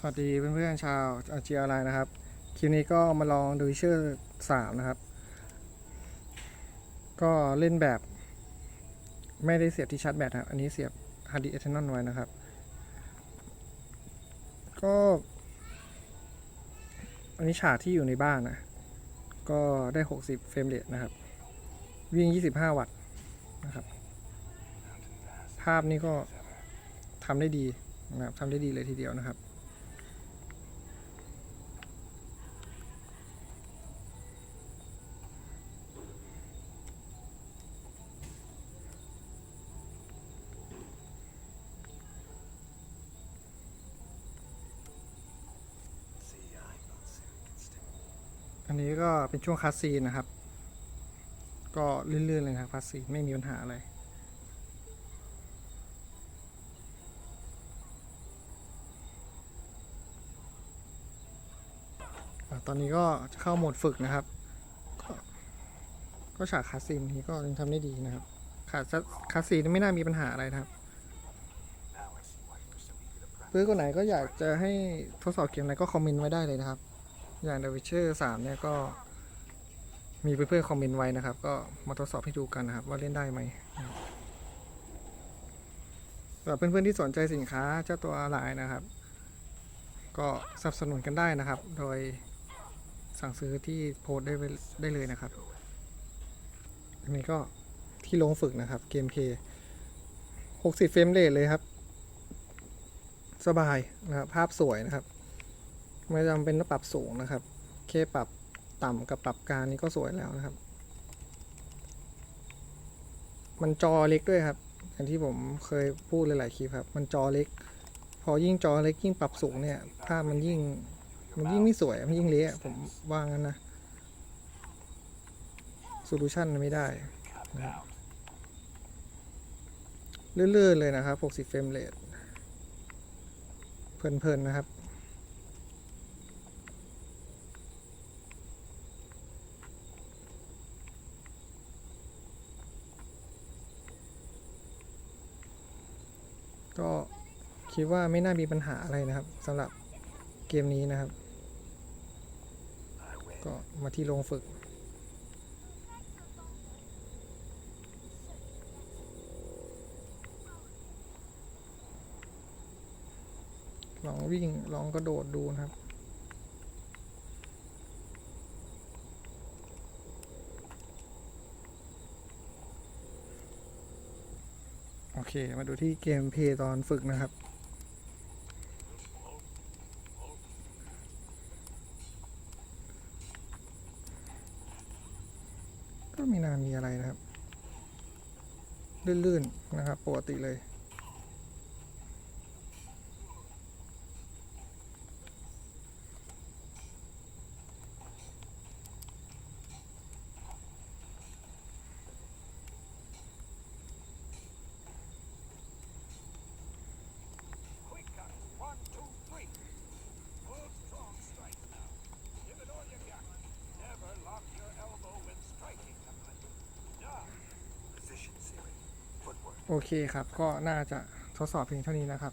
สวัสดีเพื่อนๆชาวอาจีอะไรนะครับ คลิปนี้ก็มาลองดูเชื่อสามนะครับ ก็เล่นแบบ ไม่ได้เสียบที่ชาร์จแบตครับ อันนี้เสียบฮาร์ดดิสก์เอทนอลไว้นะครับ ก็ อันนี้ฉากที่อยู่ในบ้านนะ ก็ได้ 60 เฟรมเรทนะครับ วิ่ง 25 วัตต์นะครับ ภาพนี้ก็ทำได้ดีนะครับทำได้ดีเลยทีเดียวนะครับ อันนี้ก็เป็นช่วงคาสซีนนะครับ ก็ลื่นๆเลยนะครับคาสซีนไม่มีปัญหาอะไรตอนนี้ก็จะเข้าโหมดฝึกนะครับ ก็ฉากคาซีนนี้ก็ยังทำได้ดีนะครับขาดคาซีนไม่น่ามีปัญหาอะไรนะครับเพื่อนคนไหนก็อยากจะให้ทดสอบเกมอะไรก็คอมเมนต์ไว้ได้เลยนะครับ อย่าง The Witcher 3เนี่ยก็มีเพื่อนๆคอมเมนต์ไว้นะครับ ก็มาทดสอบให้ดูกันนะครับ ว่าเล่นได้ไหมสำหรับเพื่อนๆที่สนใจสินค้าเจ้าตัวลายนะครับ ก็สนับสนุนกันได้นะครับ โดยสั่งซื้อที่โพสได้ไว้ได้เลยนะครับอันนี้ก็ที่ลงฝึกนะครับเกมเค60 เฟรมเรทเลยครับ สบายนะครับภาพสวยนะครับ ไม่จำเป็นต้องปรับสูงนะครับ แค่ปรับต่ำกับปรับกลางนี่ก็สวยแล้วนะครับ มันจอเล็กด้วยครับอย่างที่ผมเคยพูดหลายๆคลิปครับ มันจอเล็ก พอยิ่งจอเล็กยิ่งปรับสูงเนี่ยภาพมันยิ่งมันยิ่งไม่สวยมันยิ่งเละผมว่างั้นนะโซลูชันไม่ได้เลื่อนๆเลยนะครับ 60 เฟรมเรทเพลินๆนะครับ ก็คิดว่าไม่น่ามีปัญหาอะไรนะครับสำหรับเกมนี้นะครับ ก็มาที่โรงฝึก ลองวิ่งลองกระโดดดูนะครับ เค มาดูที่เกมเพย์ตอนฝึกนะครับ ก็ไม่น่ามีอะไรนะครับ ลื่น ๆ นะครับ ปกติเลย โอเคครับ ก็น่าจะทดสอบเพียงเท่านี้นะครับ